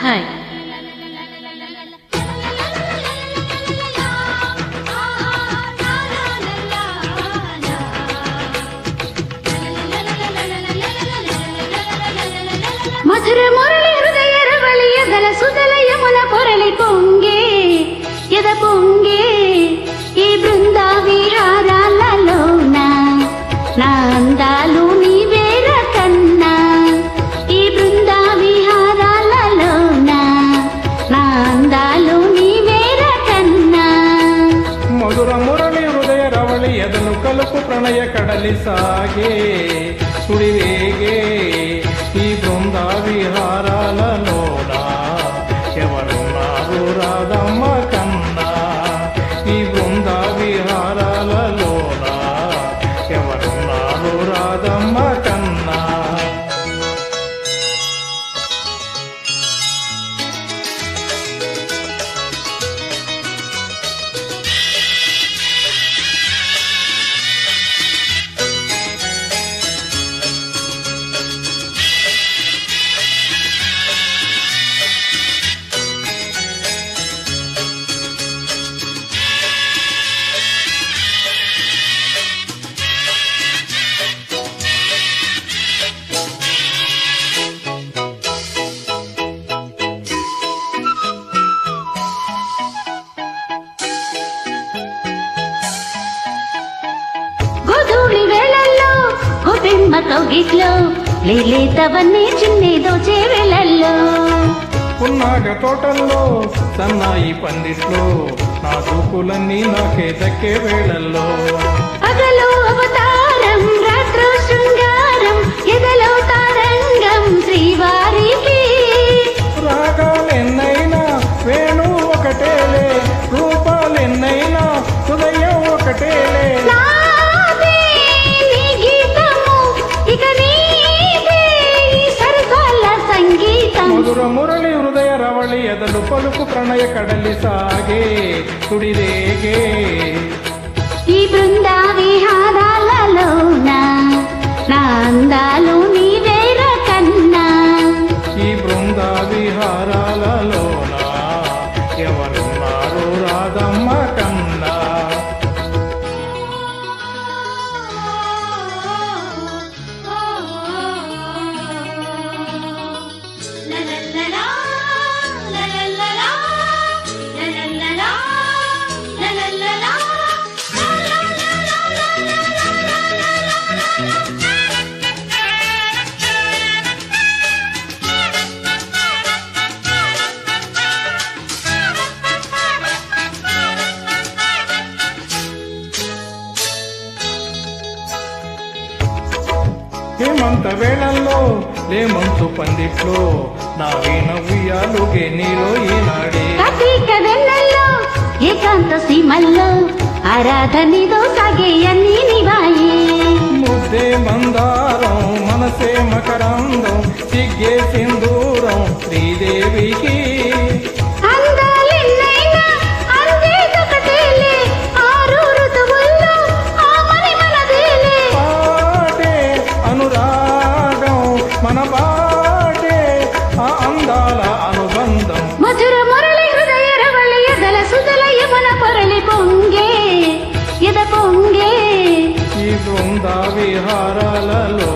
はい。ప్రణయ కడలి సాగే సుడివేగే ఈ బృంద విహారాలలోన ఎవరున్నారు రాధమ్మ కన్నా ఈ బృంద విహారాలలోన ఎవరున్నారు రాధమ్మ కౌగిట్లో లేలేతవన్నీ చిన్నేదో తోటల్లో సన్నాయి పందిట్లో నా దూకులన్నీ నాకే దక్కే వేళల్లో. పగలు ಮಧುರ ಮುರಳಿ ಹೃದಯ ರವಳಿ ಅದನ್ನು ಪಲುಕು ಪ್ರಣಯ ಕಡಲಿ ಸಾಗೆ ತುಡಿದೇಗೆ. హేమంత వేళల్లో లేమంతు పందిట్లో. నా వీణ ఉయ్యాలుగే నీలో ఈనాడే. కార్తీక వెన్నెల్లో ఏకాంత సీమల్లో ఆరాధనిదో సాగే అన్ని నివాయే. పొంగే ఇద పొంగే? ఈ బృంద విహారాలలో